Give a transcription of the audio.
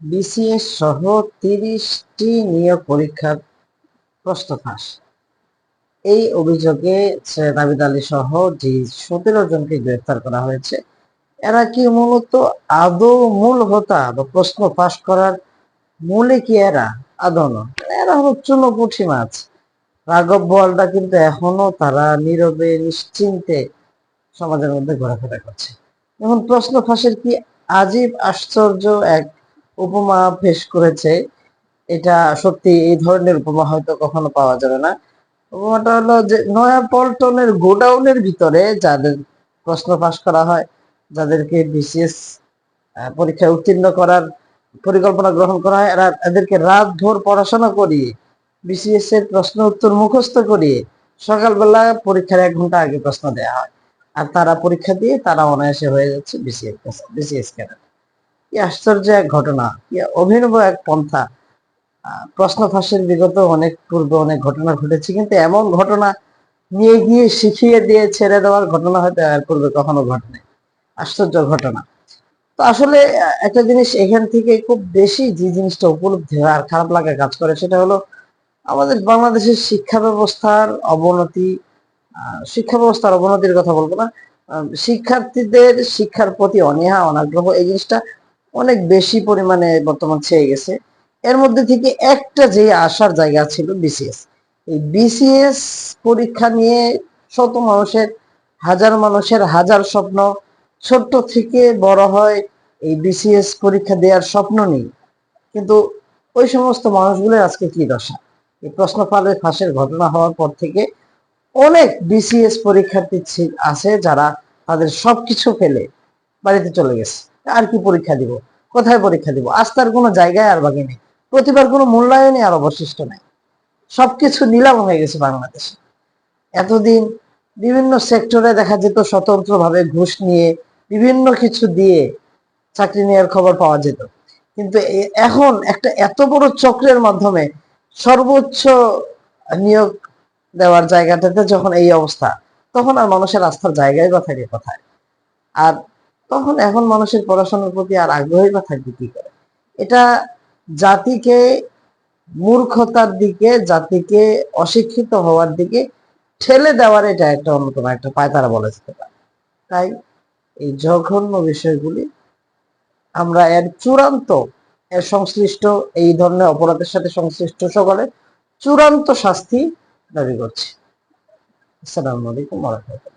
BCS সহ তিরিশটি নিয়োগ পরীক্ষার প্রশ্ন ফাঁস। এই অভিযোগে আবিদ আলী সহ যে সতেরো জনকে গ্রেফতার করা হয়েছে, এরা কি মূলত আদৌ মূল হোতা বা প্রশ্ন ফাঁস করার মূলে কি এরা? আদৌ নয় এরা হলো চুনো পুঁঠি মাছ। রাঘব বোয়ালটা কিন্তু এখনও তারা নীরবে, নিশ্চিন্তে সমাজের মধ্যে ঘোরাফেরা করছে। এখন প্রশ্ন ফাঁসের কি আজীব আশ্চর্য এক উপমা পেশ করেছে, এটা সত্যি এই ধরনের উপমা হয়তো কখনো পাওয়া যাবে না। উপমাটা হলো যে নয়া পল্টনের গোডাউনের ভিতরে যাদের প্রশ্ন ফাঁস করা হয়, যাদেরকে বিসিএস পরীক্ষায় উত্তীর্ণ করার পরিকল্পনা গ্রহণ করা হয় এদেরকে রাত ভোর পড়াশোনা করিয়ে, বিসিএস এর প্রশ্ন উত্তর মুখস্থ করিয়ে সকালবেলা পরীক্ষার এক ঘণ্টা আগে প্রশ্ন দেওয়া হয়। আর তারা পরীক্ষা দিয়ে তারা অনায়াসে হয়ে যাচ্ছে বিসিএস বিসিএস ক্যাডার। কি আশ্চর্য এক ঘটনা অভিনব এক পন্থা। প্রশ্ন ফাঁসের বিগত অনেক পূর্বে অনেক ঘটনা ঘটেছে, কিন্তু এমন ঘটনা নিয়ে গিয়ে শিখিয়ে দিয়ে ছেড়ে দেওয়ার ঘটনা হয়তো এর পূর্বে কখনো ঘটেনি। আশ্চর্য ঘটনা। তো আসলে একটা জিনিস এখান থেকে খুব বেশি যে জিনিসটা উপলব্ধি হয় আর খারাপ লাগা কাজ করে, সেটা হলো আমাদের বাংলাদেশের শিক্ষা ব্যবস্থার অবনতি শিক্ষা ব্যবস্থার অবনতির কথা বলব না শিক্ষার্থীদের শিক্ষার প্রতি অনীহা, অনাগ্রহ, এই জিনিসটা অনেক বেশি পরিমাণে বর্তমান ছেয়ে গেছে। এর মধ্যে থেকে একটা যে আসার জায়গা ছিল বিসিএস এই বিসিএস পরীক্ষা নিয়ে শত মানুষের, হাজার মানুষের হাজার স্বপ্ন, ছোট্ট থেকে বড় হয় এই বিসিএস পরীক্ষা দেওয়ার স্বপ্ন নেই কিন্তু ওই সমস্ত মানুষগুলোর আজকে কি দশা? এই প্রশ্ন ফালের ফাঁসের ঘটনা হওয়ার পর থেকে অনেক বিসিএস পরীক্ষার্থী আছে যারা তাদের সবকিছু ফেলে বাড়িতে চলে গেছে। আর কি পরীক্ষা দিব? কোথায় পরীক্ষা দিব? আস্থার কোনো জায়গায় আর বাকি নেই। প্রতিবার কোনো মূল্যায়নই আর অবশিষ্ট নাই। সবকিছু নিলাম হয়ে গেছে বাংলাদেশে। এতদিন বিভিন্ন সেক্টরে দেখা যেত স্বতন্ত্রভাবে ঘুষ নিয়ে, বিভিন্ন কিছু দিয়ে চাকরি নেওয়ার খবর পাওয়া যেত। কিন্তু এখন একটা এত বড় চক্রের মাধ্যমে সর্বোচ্চ নিয়োগ দেওয়ার জায়গাটাতে যখন এই অবস্থা, তখন আর মানুষের আস্থার জায়গায় বা থাকে কোথায়? আর তখন এখন মানুষের পড়াশোনার প্রতি আর আগ্রহী বা থাকবে কি করে? এটা জাতিকে মূর্খতার দিকে, জাতিকে অশিক্ষিত হওয়ার দিকে ঠেলে দেওয়ার এটা একটা অন্যতম একটা পায়তারা বলা যেতে পারে। তাই এই জঘন্য বিষয়গুলি আমরা এর চূড়ান্ত, এর সংশ্লিষ্ট, এই ধরনের অপরাধের সাথে সংশ্লিষ্ট সকলে চূড়ান্ত শাস্তি দাবি করছি। আসসালামু আলাইকুম রাহমাতুল্লাহ।